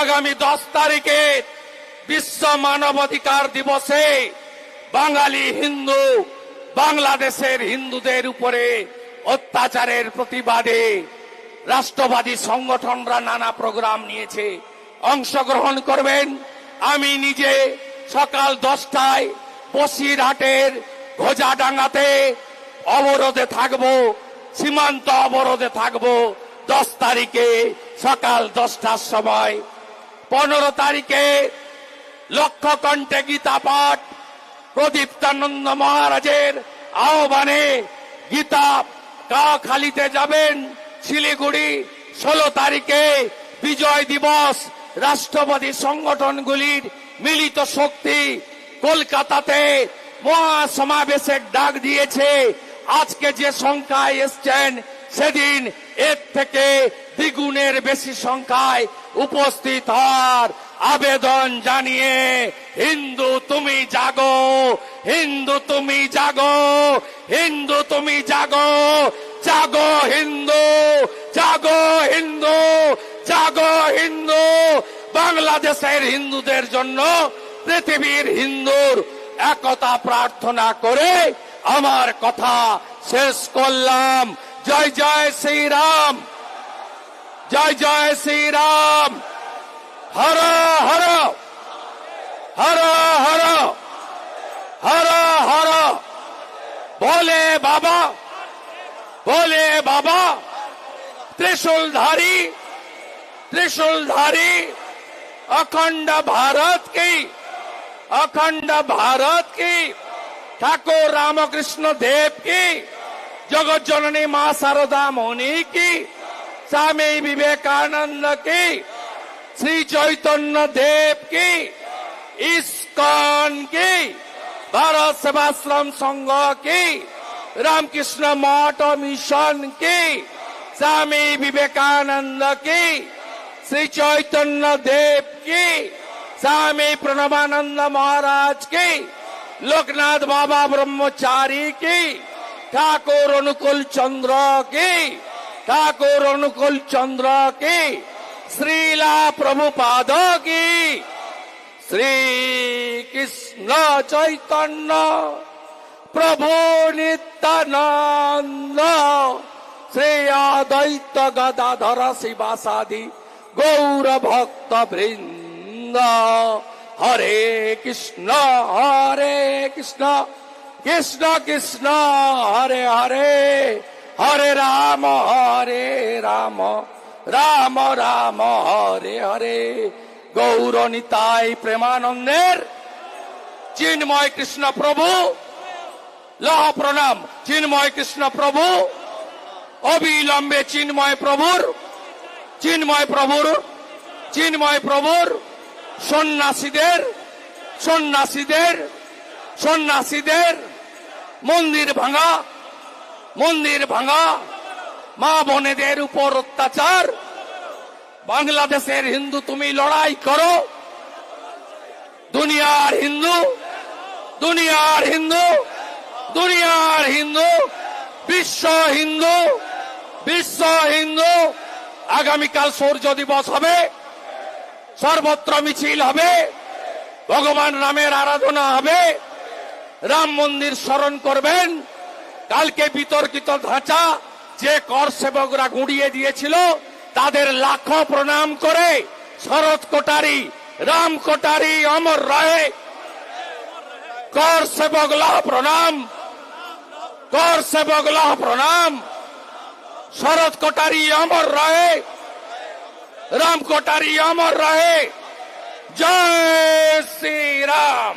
আগামী দশ তারিখে বিশ্ব মানবাধিকার দিবসে বাঙালি হিন্দু বাংলাদেশের হিন্দুদের উপরে অত্যাচারের প্রতিবাদে রাষ্ট্রবাদী সংগঠনরা নানা প্রোগ্রাম নিয়েছে। অংশগ্রহণ করবেন। আমি নিজে সকাল দশটায় বসিরহাটের ঘোজাডাঙ্গাতে অবরোধে থাকব, সীমান্ত অবরোধে থাকব। দশ তারিখে সকাল দশটার সময় পনেরো তারিখে লক্ষ্য কণ্ঠে গীতা পাঠ প্রদীপ্তানন্দ মহারাজের আহ্বানে গীতা কাখালিতে যাবেন শিলিগুড়ি। ষোলো তারিখে বিজয় দিবস। রাষ্ট্রবাদী সংগঠনগুলির মিলিত শক্তি কলকাতাতে মহাসমাবেশের ডাক দিয়েছে। আজকে যে সংখ্যায় এসছেন, সেদিন এর থেকে দ্বিগুণের বেশি সংখ্যায় উপস্থিত হওয়ার আবেদন জানিয়ে, হিন্দু তুমি জাগো, হিন্দু তুমি জাগো, হিন্দু তুমি জাগো জাগো হিন্দু জাগো হিন্দু জাগো হিন্দু। বাংলাদেশের হিন্দুদের জন্য পৃথিবীর হিন্দুর একতা প্রার্থনা করে আমার কথা শেষ করলাম। জয় জয় শ্রীরাম। जय जय श्री राम हर हर हर हर हर हर भोले बाबा भोले बाबा त्रिशूलधारी त्रिशूलधारी अखंड भारत की अखंड भारत की ठाकुर रामकृष्ण देव की जगत जननी मां शारदा मोनी की স্বামী বিবেকানন্দ কি? শ্রী চৈতন্য দেব কি? ইস্কন কি? ভারত সেবাশ্রম সংঘ কি? রামকৃষ্ণ মঠ মিশন কি? স্বামী বিবেকানন্দ কি? শ্রী চৈতন্য দেব কি? স্বামী প্রণবানন্দ মহারাজ কি? লোকনাথ বাবা ব্রহ্মচারী কি? ঠাকুর অনুকূল চন্দ্র কি? ঠাকুর অনুকূল চন্দ্র কি শ্রীলা প্রভুপাদ কি শ্রী কৃষ্ণ চৈতন্য প্রভু নিত্যানন্দ শ্রী অদ্বৈত গদাধর শিবাসাদি গৌর ভক্ত বৃন্দ হরে কৃষ্ণ হরে কৃষ্ণ কৃষ্ণ কৃষ্ণ হরে হরে হরে রাম হরে রাম রাম রাম, হরে হরে। গৌর নিতাই প্রেমানন্দের চিন্ময় কৃষ্ণ প্রভু। লহ প্রণাম, চিন্ময় কৃষ্ণ প্রভু। অবিলম্বে চিন্ময় প্রভুর চিন্ময় প্রভুর চিন্ময় প্রভুর। সন্ন্যাসীদের সন্ন্যাসীদের সন্ন্যাসীদের মন্দির ভাঙা। মন্দির ভাঙা। মা বোনেদের উপর অত্যাচার। বাংলাদেশের হিন্দু তুমি লড়াই করো। দুনিয়ার হিন্দু দুনিয়ার হিন্দু দুনিয়ার হিন্দু, বিশ্ব হিন্দু বিশ্ব হিন্দু। আগামীকাল সূর্য দিবস হবে। সর্বত্র মিছিল হবে। ভগবান রামের আরাধনা হবে। রাম মন্দির স্মরণ করবেন। কালকে বিতর্কিত ধাঁচা যে কর সেবকরা গুঁড়িয়ে দিয়েছিল, তাদের লাখো প্রণাম করে শরৎ কোটারি, রাম কোটারি, অমর রায়। কর সেবক লাহ প্রণাম, কর সেবক লাহ প্রণাম, শরৎ কোটারি, অমর রায়। রাম কোটারি, অমর রায়। জয় শ্রীরাম।